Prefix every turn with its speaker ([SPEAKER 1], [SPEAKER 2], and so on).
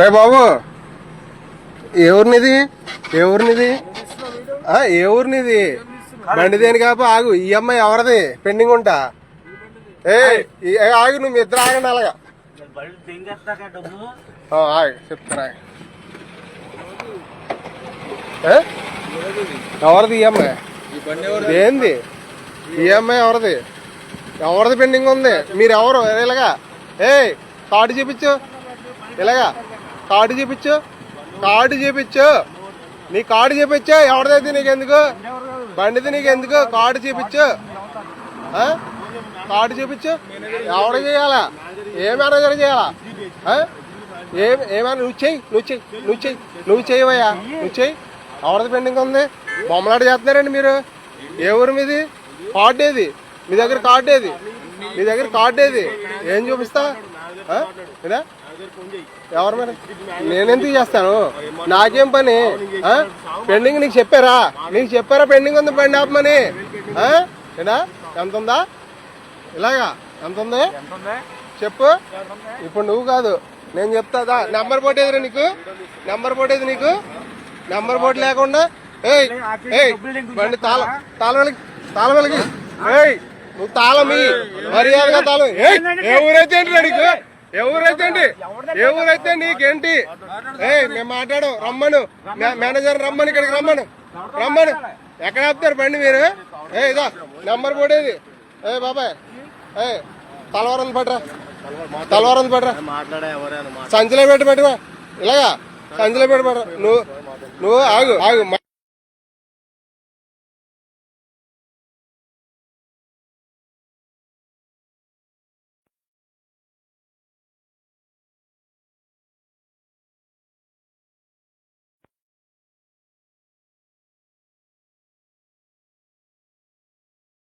[SPEAKER 1] రే బాబు ఏ ఊరినిది? ఏ ఊరినిది? ఏ ఊరినిది? బండి దేని కాప ఆగు. ఈ అమ్మాయి ఎవరిది? పెండింగ్ ఉంటా? ఏ ఆగు నువ్వు ఇద్దరు ఆగండి అలాగా. ఆగు చెప్తాను ఆగు. ఎవరిది ఈ అమ్మాయి? ఏంది ఈ అమ్మాయి ఎవరిది? ఎవరిది పెండింగ్ ఉంది? మీరు ఎవరు ఇలాగా. ఏ కార్డు చూపించు. ఇలాగా. కార్డు చూపించు. కార్డు చూపించు. నీ కార్డు చూపించు ఎవరిదైతే నీకు ఎందుకు బండిది నీకు ఎందుకు కార్డు చూపించు. కార్డు చూపించు. ఎవడ చేయాలా? ఏ మేనేజర్ చేయాలా? ఏం ఏమైనా నువ్వు చెయ్యి నువ్వు చెయ్యి నువ్వు చెయ్యి నువ్వు చెయ్యవయ్యా. నువ్వు చెయ్యి. ఎవరిది పెండింగ్ ఉంది? బొమ్మలాట చేస్తున్నారండి మీరు. ఏ ఊరు మీది? కార్డు ఏది? మీ దగ్గర కార్డు ఏది? మీ దగ్గర కార్డు ఏది? ఏం చూపిస్తా? ఇదా ఎవరు మరి? నేనెందుకు చేస్తాను? నాకేం పని? పెండింగ్ నీకు చెప్పారా? నీకు చెప్పారా పెండింగ్ ఉంది బండి ఆపమని? ఏనా? ఎంత ఉందా ఇలాగా? ఎంత ఉంది చెప్పు. ఇప్పుడు నువ్వు కాదు. నేను చెప్తాదా నెంబర్ బోర్డు నీకు. నెంబర్ బోర్డు ఏది నీకు. నెంబర్ బోర్డు లేకుండా. ఏయ్ ఏయ్ బండి తాళం తాళం వెలిగి తాళం వెలిగి ఏయ్ నువ్వు తాళం మర్యాదగా తాళం ఏ ఊరైతే ఏంటి నీకు? ఎవరైతే అండి? ఎవరైతే నీకేంటి? ఏ మేము మాట్లాడు రమ్మను. మేనేజర్ రమ్మని ఇక్కడికి రమ్మను. రమ్మను. ఎక్కడ ఆపుతారు బండి మీరు? ఏ ఇదా నెంబర్ బోర్డు ఏ బాబాయ్. ఏ తలవారం పడరా తలవారం పడరా సంచిలో పెట్టి పెట్టరా ఇలాగా సంచిలో పెట్టి పెట్టరా నువ్వు నువ్వు ఆగు ఆగు.